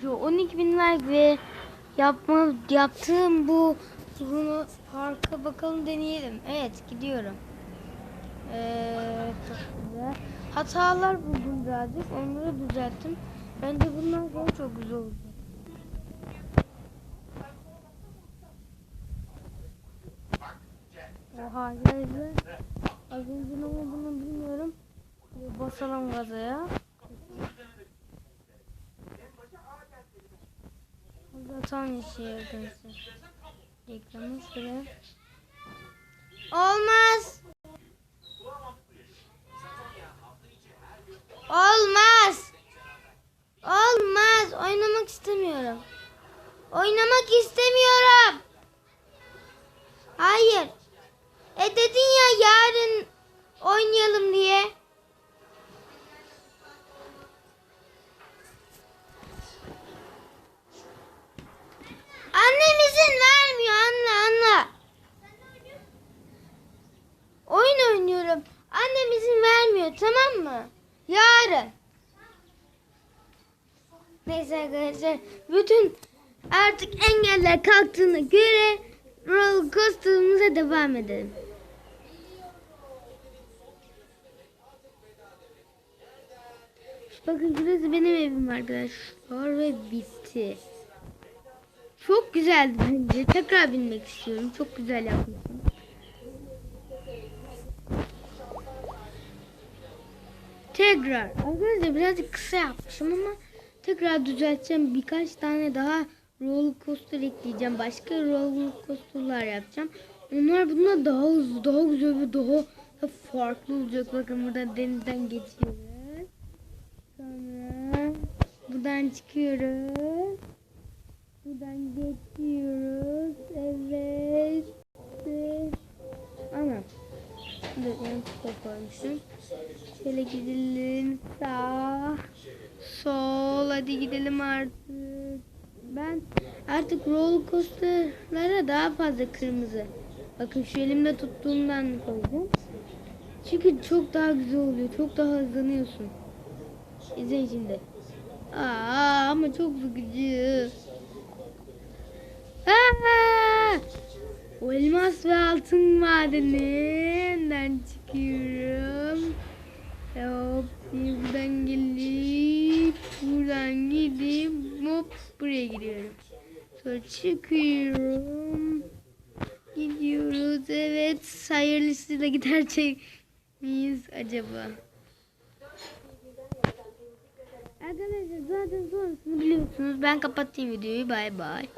Şu 12 bin like ve yapma, yaptığım bu bunu parka bakalım deneyelim. Evet gidiyorum. Ee. Hatalar buldum birazcık. Onları düzelttim. Bence bundan sonra çok güzel olacak. Oha geldi. Az önce ne olduğunu bilmiyorum. Basalım gaza Zaten yaşıyor arkadaşlar. Reklamı şuraya. Olmaz. Olmaz. Olmaz. Oynamak istemiyorum. Oynamak istemiyorum. Hayır. E dedin ya yarın oynayalım diye. Annem izin vermiyor tamam mı? Yarın. Neyse arkadaşlar bütün artık engeller kalktığına göre roller coaster'ımıza devam edelim. Bakın şurası benim evim arkadaşlar ve bitti. Çok güzeldi bence. Tekrar binmek istiyorum. Çok güzel yapmışsın. Tekrar. Arkadaşlar birazcık kısa yapmışım ama tekrar düzelteceğim. Birkaç tane daha roller coaster ekleyeceğim. Başka roller coaster'lar yapacağım. Onlar bundan daha hızlı, daha güzel ve daha, daha farklı olacak. Bakın burada denizden geçiyoruz. Sonra buradan çıkıyoruz. Buradan geçiyoruz. Evet. Yanlışlıkla koymuşum. Şöyle gidelim. Sağ. Sol. Hadi gidelim artık. Ben artık roller coaster'lara daha fazla kırmızı. Bakın şu elimde tuttuğumdan koyacağım. Çünkü çok daha güzel oluyor. Çok daha hızlanıyorsun. İzleyin şimdi. Aa, ama çok sıkıcı. Aa! O ve altın madeninden çıkıyorum. Hop buradan gelip buradan gidip hop buraya gidiyorum. Sonra çıkıyorum. Gidiyoruz. Evet. Hayırlısıyla gidersek miyiz acaba? Arkadaşlar zaten sonrasını biliyorsunuz. Ben kapatayım videoyu. Bay bay.